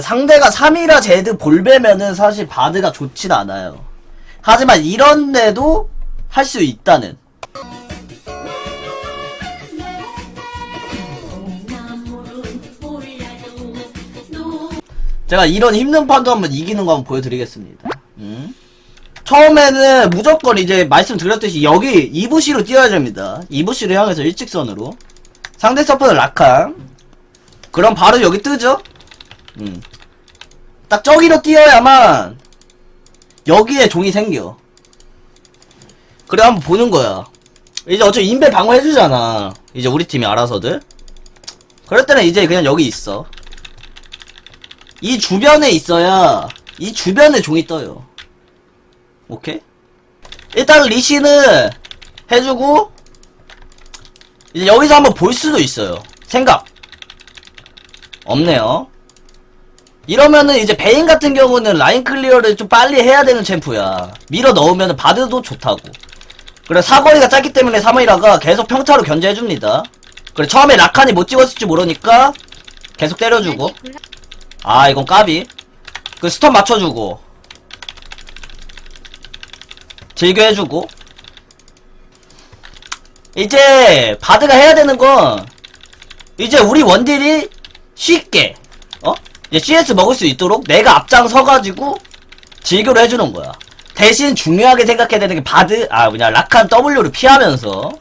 상대가 3이라 제드 볼베면은 사실 바드가 좋진 않아요. 하지만 이런 데도 할 수 있다는. 제가 이런 힘든 판도 한번 이기는 거 한번 보여드리겠습니다. 음. 처음에는 무조건 이제 말씀드렸듯이 여기 2부시로 뛰어야 됩니다. 2부시를 향해서 일직선으로. 상대 서포트 라칸. 그럼 바로 여기 뜨죠? 음. 딱 저기로 뛰어야만 여기에 종이 생겨. 그래 한번 보는 거야. 이제 어차피 인베 방어해주잖아. 이제 우리 팀이 알아서들. 그럴 때는 이제 그냥 여기 있어. 이 주변에 있어야 이 주변에 종이 떠요. 오케이? 일단 리시는 해주고 이제 여기서 한번 볼 수도 있어요. 생각. 없네요. 이러면은 이제 베인 같은 경우는 라인 클리어를 좀 빨리 해야 되는 챔프야. 밀어 넣으면 바드도 좋다고. 그래 사거리가 짧기 때문에 사마이라가 계속 평타로 견제해줍니다. 그래 처음에 라칸이 못 찍었을지 모르니까 계속 때려주고. 아 이건 까비. 그 스톱 맞춰주고. 즐겨 해주고. 이제 바드가 해야 되는 건 이제 우리 원딜이 쉽게 어? 이제 CS 먹을 수 있도록 내가 앞장서가지고 즐겨를 해주는 거야. 대신 중요하게 생각해야 되는 게 바드 아 그냥 라칸 W를 피하면서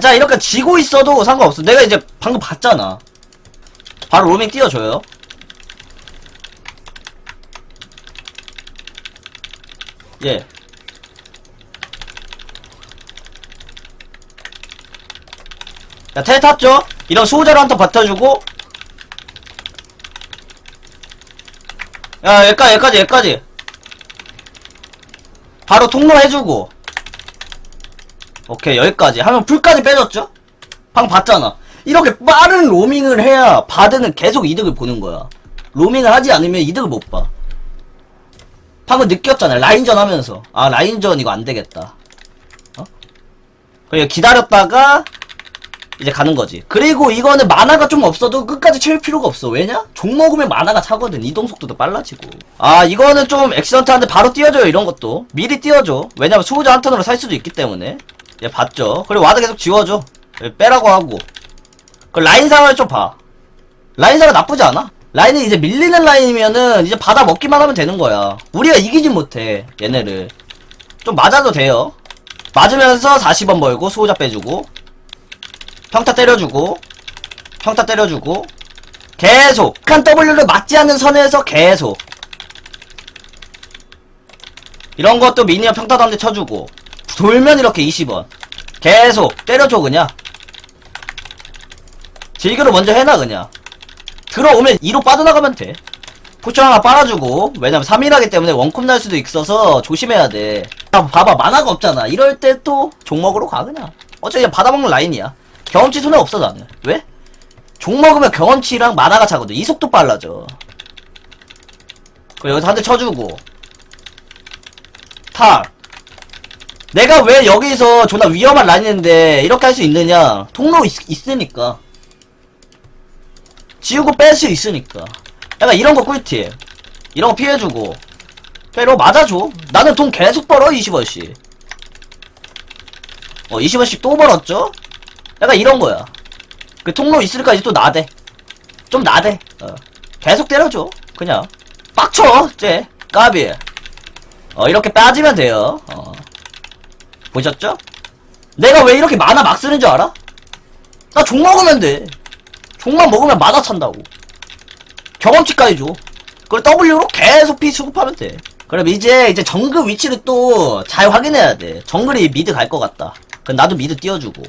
자 이렇게 지고 있어도 상관없어. 내가 이제 방금 봤잖아. 바로 로밍 띄워줘요. 예. 자, 텔 탔죠? 이런 수호자로 한턴 버텨주고. 야, 여기까지, 여기까지, 여기까지. 바로 통로 해주고. 오케이, 여기까지. 하면 풀까지 빼줬죠? 방 봤잖아. 이렇게 빠른 로밍을 해야 바드는 계속 이득을 보는 거야. 로밍을 하지 않으면 이득을 못 봐. 방금 느꼈잖아. 라인전 하면서. 아, 라인전 이거 안 되겠다. 어? 그래, 기다렸다가, 이제 가는 거지. 그리고 이거는 만화가 좀 없어도 끝까지 채울 필요가 없어. 왜냐? 종 먹으면 만화가 차거든. 이동 속도도 빨라지고. 아, 이거는 좀 액시던트한데 바로 띄워줘요. 이런 것도. 미리 띄워줘. 왜냐면 수호자 한 턴으로 살 수도 있기 때문에. 얘 봤죠? 그리고 와드 계속 지워줘. 얘 빼라고 하고. 그 라인 상황을 좀 봐. 라인 상황 나쁘지 않아. 라인이 이제 밀리는 라인이면은 이제 받아 먹기만 하면 되는 거야. 우리가 이기진 못해. 얘네를. 좀 맞아도 돼요. 맞으면서 40원 벌고 수호자 빼주고. 평타 때려주고 평타 때려주고 계속 칸 W를 맞지 않는 선에서 계속. 이런 것도 미니언 평타도 한대 쳐주고 돌면 이렇게 20원. 계속 때려줘 그냥. 질교를 먼저 해놔 그냥. 들어오면 2로 빠져나가면 돼. 포션 하나 빨아주고 왜냐면 3일하기 때문에 원컵 날 수도 있어서 조심해야 돼. 아, 봐봐 만화가 없잖아. 이럴 때 또 종먹으로 가 그냥. 어차피 그냥 받아먹는 라인이야 경험치 손에 없어 나는. 왜? 종 먹으면 경험치랑 만화가 차거든. 이속도 빨라져. 그리고 여기서 한 대 쳐주고. 탁 내가 왜 여기서 존나 위험한 라인인데 이렇게 할 수 있느냐? 통로 있, 으니까. 지우고 뺄 수 있으니까. 약간 이런 거 꿀팁. 이런 거 피해주고. 빼로 맞아줘. 나는 돈 계속 벌어 20원씩. 어 20원씩 또 벌었죠? 약간 이런 거야. 그 통로 있을까지 또 나대. 좀 나대. 어. 계속 때려줘. 그냥. 빡쳐, 쟤. 까비. 어, 이렇게 빠지면 돼요. 어. 보셨죠? 내가 왜 이렇게 만화 막 쓰는 줄 알아? 나 종 먹으면 돼. 종만 먹으면 만화 찬다고. 경험치까지 줘. 그걸 W로 계속 피 수급하면 돼. 그럼 이제, 이제 정글 위치를 또 잘 확인해야 돼. 정글이 미드 갈 것 같다. 그럼 나도 미드 띄워주고.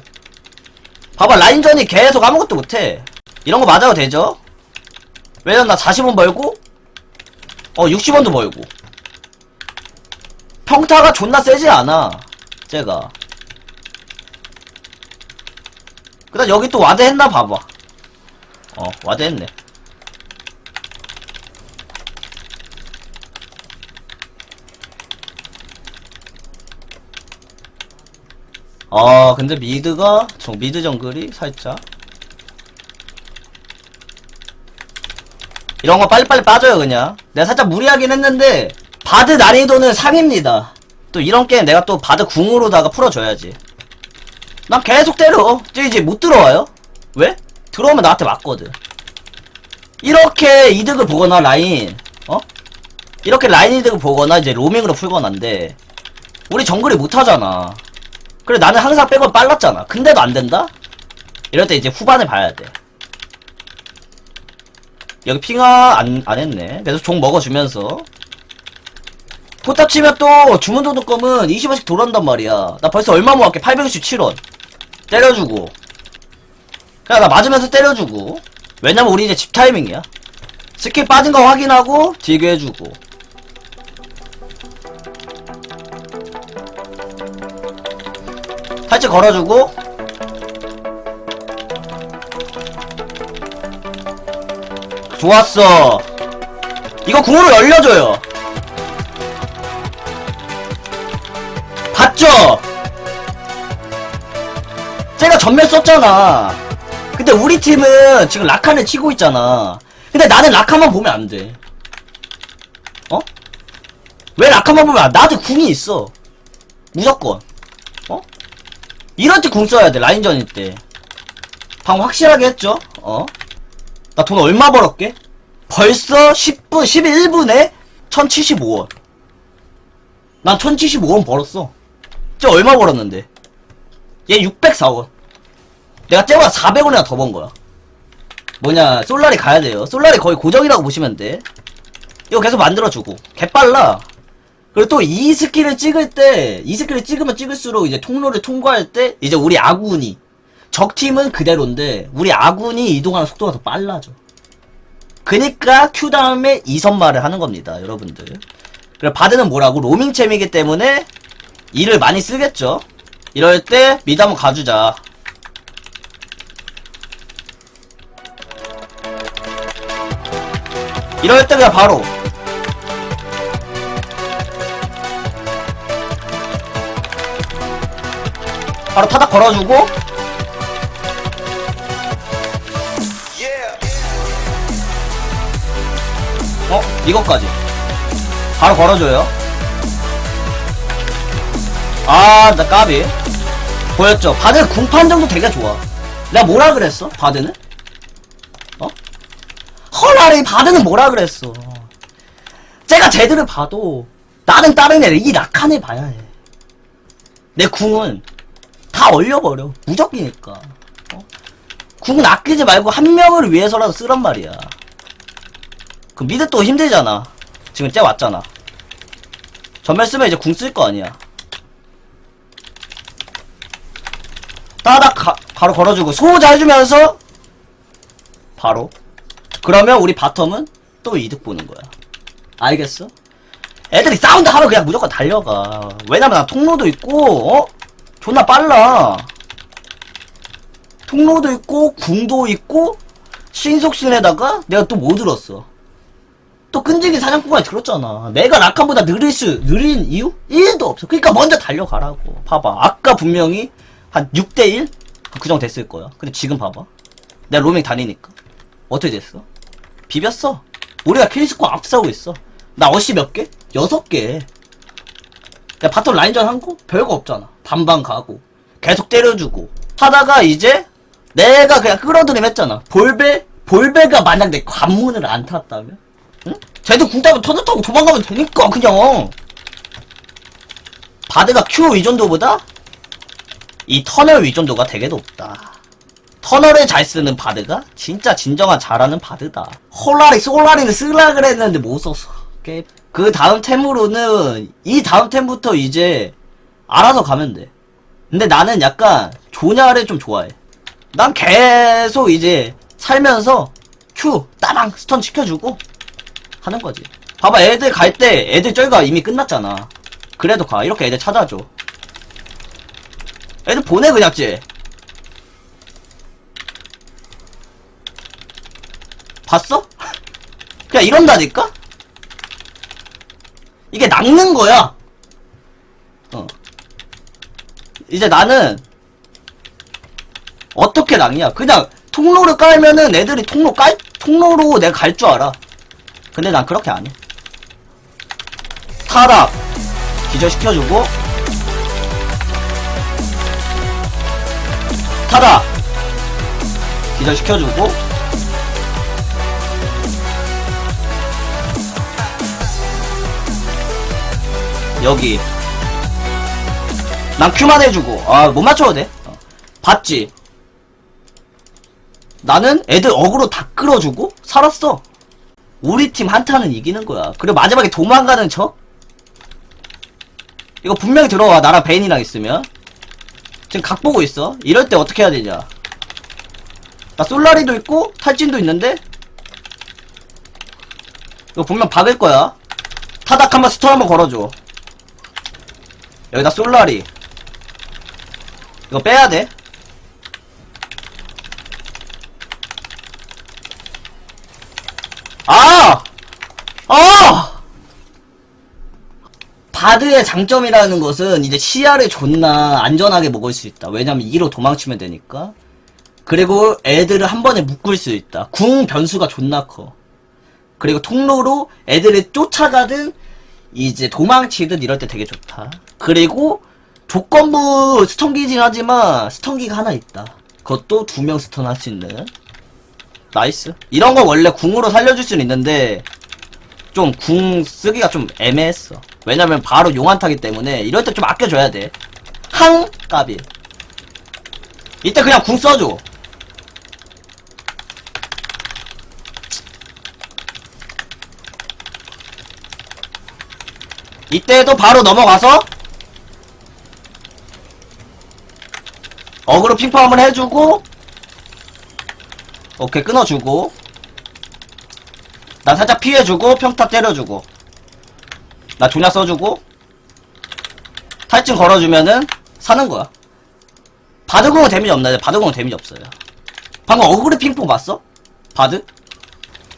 봐봐 라인전이 계속 아무것도 못해. 이런 거 맞아도 되죠? 왜냐면 나 40원 벌고 어 60원도 벌고. 평타가 존나 세지 않아 쟤가. 그 다음 여기 또 와드 했나 봐봐. 어 와드 했네 아 근데 미드가 정 미드 정글이 살짝. 이런 거 빨리빨리 빠져요 그냥. 내가 살짝 무리하긴 했는데 바드 난이도는 상입니다. 또 이런 게임 내가 또 바드 궁으로다가 풀어줘야지. 난 계속 때려. 이제 못 들어와요? 왜? 들어오면 나한테 맞거든. 이렇게 이득을 보거나 라인 어? 이렇게 라인 이득을 보거나 이제 로밍으로 풀거나인데 우리 정글이 못하잖아 그래 나는 항상 백업 빨랐잖아 근데도 안 된다? 이럴 때 이제 후반을 봐야 돼 여기 핑하 안, 안 했네. 그래서 종 먹어주면서. 포탑 치면 또 주문 도둑검은 20원씩 돌아온단 말이야. 나 벌써 얼마 모았게? 867원. 때려주고. 그냥 나 맞으면서 때려주고. 왜냐면 우리 이제 집 타이밍이야. 스킬 빠진 거 확인하고 딜교 해주고. 팔찌 걸어주고. 좋았어. 이거 궁으로 열려줘요. 봤죠? 제가 전멸 썼잖아. 근데 우리 팀은 지금 라칸을 치고 있잖아. 근데 나는 라칸만 보면 안 돼. 어? 왜 라칸만 보면 안 돼? 나한테 궁이 있어. 무조건. 어? 이럴 때 궁 써야 돼, 라인전일 때. 방금 확실하게 했죠? 어? 나 돈 얼마 벌었게? 벌써 10분, 11분에 1075원. 난 1075원 벌었어. 쟤 얼마 벌었는데? 얘 604원. 내가 쟤보다 400원이나 더 번 거야. 뭐냐, 솔라리 가야 돼요. 솔라리 거의 고정이라고 보시면 돼. 이거 계속 만들어주고. 개빨라. 그리고 또 이 스킬을 찍을 때, 이 스킬을 찍으면 찍을수록 이제 통로를 통과할 때, 이제 우리 아군이, 적팀은 그대로인데, 우리 아군이 이동하는 속도가 더 빨라져. 그니까 Q 다음에 이선말을 하는 겁니다, 여러분들. 그리고 바드는 뭐라고? 로밍챔이기 때문에 일을 많이 쓰겠죠. 이럴 때 한번 가주자. 이럴 때 그냥 바로 바로 타닥 걸어주고 어? 이것까지 바로 걸어줘요 아, 나 까비. 보였죠? 바드 궁판 정도 되게 좋아. 내가 뭐라 그랬어? 바드는? 어? 헐라리 바드는 뭐라 그랬어? 제가 제대로 봐도 나는 다른 애를 이 낙한을 봐야 해. 내 궁은 다 얼려버려. 무적이니까. 어? 궁은 아끼지 말고 한 명을 위해서라도 쓰란 말이야. 그 미드 또 힘들잖아. 지금 쟤 왔잖아. 전멸 쓰면 이제 궁 쓸 거 아니야. 따닥 가, 바로 걸어주고 소호자 해주면서 바로 그러면 우리 바텀은 또 이득 보는 거야 알겠어? 애들이 싸운다 하면 그냥 무조건 달려가 왜냐면 나 통로도 있고 어? 존나 빨라 통로도 있고 궁도 있고 신속신에다가 내가 또 뭐 들었어 또 끈질긴 사냥꾼까지 들었잖아 내가 라칸보다 느릴 수 느린 이유? 1도 없어 그러니까 먼저 달려가라고 봐봐 아까 분명히 한 6대1? 그 정도 됐을 거야. 근데 지금 봐봐. 내가 로밍 다니니까. 어떻게 됐어? 비볐어. 우리가 킬스코 앞서고 있어. 나 어시 몇 개? 여섯 개. 내가 바텀 라인전 한 거? 별거 없잖아. 반반 가고. 계속 때려주고. 하다가 이제 내가 그냥 끌어들임 했잖아. 볼베? 볼베가 만약 내 관문을 안 탔다면? 응? 쟤도 궁 따면 터널 타고 도망가면 되니까, 그냥. 바드가 Q 의존도보다 이 터널 위존도가 되게 높다. 터널을 잘 쓰는 바드가 진짜 진정한 잘하는 바드다. 홀라리 솔라리를 쓰라 그랬는데 못 썼어. 깨- 그 다음 템으로는 이 다음 템부터 이제 알아서 가면 돼. 근데 나는 약간 조냐를 좀 좋아해. 난 계속 이제 살면서 Q 따방 스턴 시켜주고 하는 거지. 봐봐 애들 갈 때 애들 쩔가 이미 끝났잖아. 그래도 가 이렇게 애들 찾아줘. 애들 보내 그냥 쟤 봤어? 그냥 이런다니까? 이게 낚는 거야. 어. 이제 나는 어떻게 낚냐? 그냥 통로를 깔면은 애들이 통로 깔 통로로 내가 갈 줄 알아. 근데 난 그렇게 안 해. 타락. 기절시켜주고. 타락. 기절시켜주고 여기. 난 큐만 해주고. 아 못 맞춰도 돼? 어. 봤지? 나는 애들 어그로 다 끌어주고 살았어. 우리 팀 한타는 이기는 거야. 그리고 마지막에 도망가는 척? 이거 분명히 들어와. 나랑 베인이랑 있으면. 지금 각 보고 있어. 이럴 때 어떻게 해야 되냐? 나 솔라리도 있고 탈진도 있는데? 이거 분명 박을 거야. 타닥 한번 스턴 한번 걸어줘 여기다 솔라리 이거 빼야 돼 아! 아! 바드의 장점이라는 것은 이제 시야를 존나 안전하게 먹을 수 있다. 왜냐면 2로 도망치면 되니까. 그리고 애들을 한 번에 묶을 수 있다. 궁 변수가 존나 커. 그리고 통로로 애들을 쫓아가든 이제 도망치든 이럴 때 되게 좋다. 그리고 조건부 스턴기긴 하지만 스턴기가 하나 있다. 그것도 두 명 스턴 할 수 있는. 나이스. 이런 거 원래 궁으로 살려줄 수는 있는데 좀 궁 쓰기가 좀 애매했어. 왜냐면 바로 용한타기 때문에 이럴 때 좀 아껴줘야 돼. 항 까비. 이때 그냥 궁 써줘. 이때도 바로 넘어가서 어그로 핑퐁 한번 해주고 오케이 끊어주고 나 살짝 피해주고 평타 때려주고 나 조냐 써주고 탈진 걸어주면은 사는 거야 바드공은 데미지 없나요? 바드공은 데미지 없어요 방금 어그로 핑퐁 봤어? 바드?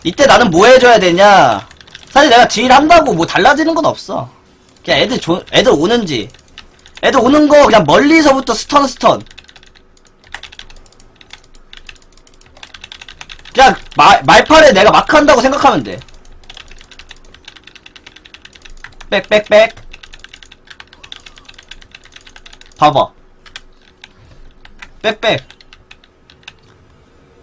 이때 나는 뭐 해줘야 되냐 사실 내가 딜 한다고 뭐 달라지는 건 없어 그냥 애들 조, 애들 오는지 애들 오는 거 그냥 멀리서부터 스턴 스턴 그냥 말, 말팔에 내가 마크 한다고 생각하면 돼. 빽빽빽. 봐봐. 빽빽.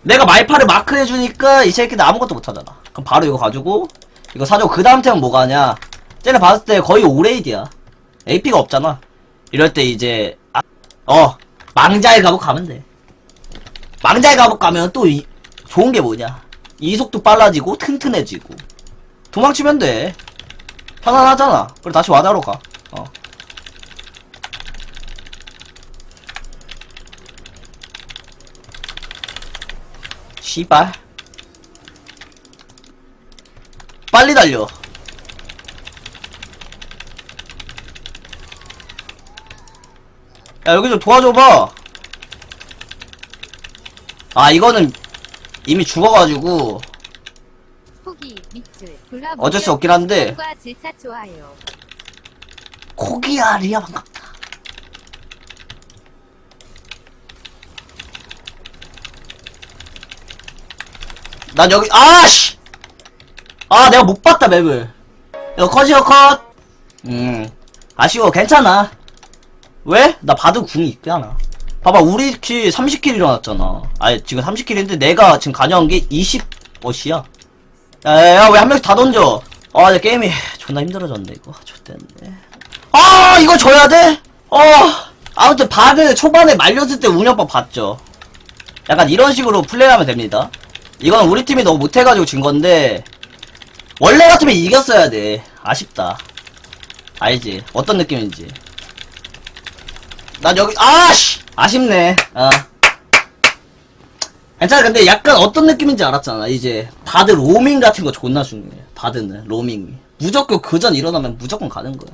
내가 말팔을 마크 해주니까 이 새끼들 아무것도 못하잖아. 그럼 바로 이거 가지고 이거 사주고 그 다음 템은 뭐가 하냐. 쟤네 봤을 때 거의 오레이드야. AP가 없잖아. 이럴 때 이제 아, 어 망자의 가복 가면 돼. 망자의 가복 가면 또 이, 좋은 게 뭐냐? 이속도 빨라지고 튼튼해지고 도망치면 돼. 편안하잖아. 그리고 다시 와다로 가. 어. 씨발. 빨리 달려. 야, 여기 좀 도와줘봐. 아, 이거는 이미 죽어가지고 포기 밑줄 골라 어쩔 수 없긴 한데. 과 질차 좋아요. 코기야 리아 반갑다 난 여기 아씨 아 내가 못 봤다 맵을 이거 컷이요 컷음 아쉬워 괜찮아 왜? 나 바드 궁이 있잖아? 봐봐 우리 키 30킬 일어났잖아. 아니 지금 30킬인데 내가 지금 가져온 게 20어시야. 야 야 야 왜 한 명씩 다 던져? 아 이제 게임이 존나 힘들어졌네 이거. 좋댔네. 아 이거 져야 돼? 어 아무튼 바드 초반에 말렸을 때 운영법 봤죠. 약간 이런 식으로 플레이하면 됩니다. 이건 우리 팀이 너무 못해가지고 진 건데 원래 같으면 이겼어야 돼. 아쉽다. 알지? 어떤 느낌인지 난 여기 아씨! 아쉽네. 아. 괜찮아. 근데 약간 어떤 느낌인지 알았잖아. 이제 바드 로밍 같은 거 존나 중요해. 바드는 로밍이. 무조건 그전 일어나면 무조건 가는 거야